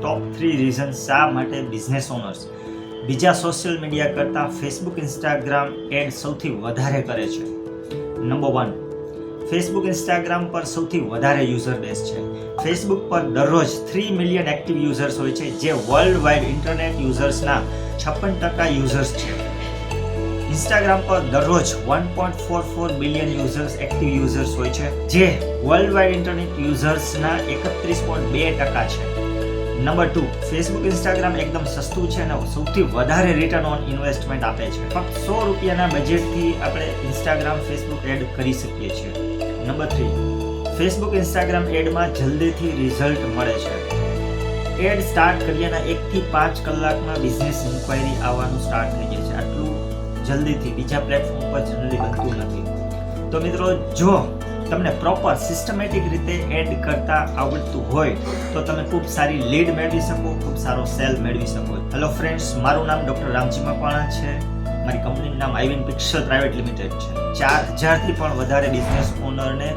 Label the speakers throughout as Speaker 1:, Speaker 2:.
Speaker 1: Top three reason શા માટે business owners બીજા સોશિયલ મીડિયા કરતાં ફેસબુક ઇન્સ્ટાગ્રામ એડ સૌથી વધારે કરે છે? નંબર વન ફેસબુક ઇન્સ્ટાગ્રામ પર સૌથી વધારે યુઝર બેઝ છે. ફેસબુક પર દરરોજ થ્રી મિલિયન એક્ટિવ યુઝર્સ હોય છે, જે વર્લ્ડ વાઇડ ઇન્ટરનેટ યુઝર્સના છપ્પન ટકા યુઝર્સ છે. ઇન્સ્ટાગ્રામ પર દરરોજ one point four four billion users active users હોય છે, જે વર્લ્ડ વાઇડ ઇન્ટરનેટ યુઝર્સના એકત્રીસ પોઈન્ટ બે ટકા છે. નંબર ટુ ફેસબુક ઇન્સ્ટાગ્રામ એકદમ સસ્તું છે અને સૌથી વધારે રિટર્ન ઓન ઇન્વેસ્ટમેન્ટ આપે છે. ફક્ત સો રૂપિયાના બજેટથી આપણે ઇન્સ્ટાગ્રામ ફેસબુક એડ કરી શકીએ છીએ. નંબર થ્રી ફેસબુક ઇન્સ્ટાગ્રામ એડમાં જલ્દીથી રિઝલ્ટ મળે છે. એડ સ્ટાર્ટ કર્યાના એકથી પાંચ કલાકમાં બિઝનેસ ઇન્ક્વાયરી આવવાનું સ્ટાર્ટ થઈ જાય છે. આટલું જલ્દીથી બીજા પ્લેટફોર્મ પર જનરલી બનતું નથી. તો મિત્રો, જો તમને પ્રોપર સિસ્ટમેટિક રીતે એડ કરતા આવડતું હોય, તો તમે ખૂબ સારી લીડ મેળવી શકો, ખૂબ સારો સેલ મેળવી શકો. હેલો ફ્રેન્ડ્સ મારું નામ ડૉક્ટર રામજી મકવાણા છે. મારી કંપનીનું નામ આઈવિન પિક્સલ પ્રાઇવેટ લિમિટેડ છે. ચાર હજારથી પણ વધારે બિઝનેસ ઓનરને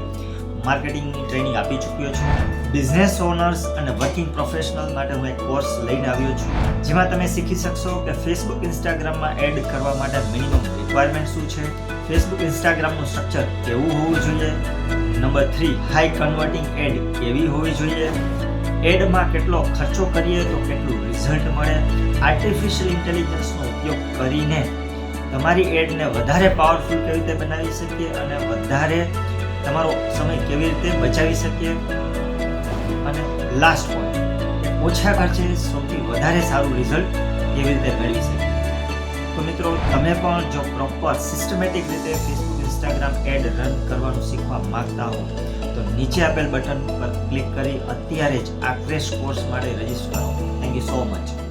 Speaker 1: માર્કેટિંગની ટ્રેનિંગ આપી ચૂક્યો છું. બિઝનેસ ઓનર્સ અને વર્કિંગ પ્રોફેશનલ માટે હું એક કોર્સ લઈને આવ્યો છું. જેમાં તમે શીખી શકશો કે ફેસબુક ઇન્સ્ટાગ્રામમાં એડ કરવા માટે મિનિમમ રિક્વાયરમેન્ટ શું છે? ફેસબુક ઇન્સ્ટાગ્રામનું સ્ટ્રક્ચર કેવું હોવું જોઈએ? Number three high converting ad કેવી હોવી જોઈએ? એડમાં કેટલો ખર્ચો કરીએ તો કેટલું રિઝલ્ટ મળે? આર્ટિફિશિયલ ઇન્ટેલિજન્સનો ઉપયોગ કરીને તમારી એડને વધારે પાવરફુલ કેવી રીતે બનાવી શકીએ અને વધારે તમારો સમય કેવી રીતે બચાવી શકીએ? અને લાસ્ટ પોઈન્ટ ઓછા ખર્ચે સૌથી વધારે સારું રિઝલ્ટ કેવી રીતે મેળવી શકીએ? તો મિત્રો, તમે પણ જો પ્રોપર સિસ્ટમેટિક રીતે ફેસબુક ઇન્સ્ટાગ્રામ એડ રન કરવાનું શીખવા માંગતા હો, તો નીચે આપેલ બટન પર ક્લિક કરી અત્યારે જ આ ક્રેશ કોર્સ માટે રજિસ્ટર કરો થેન્ક યુ સો મચ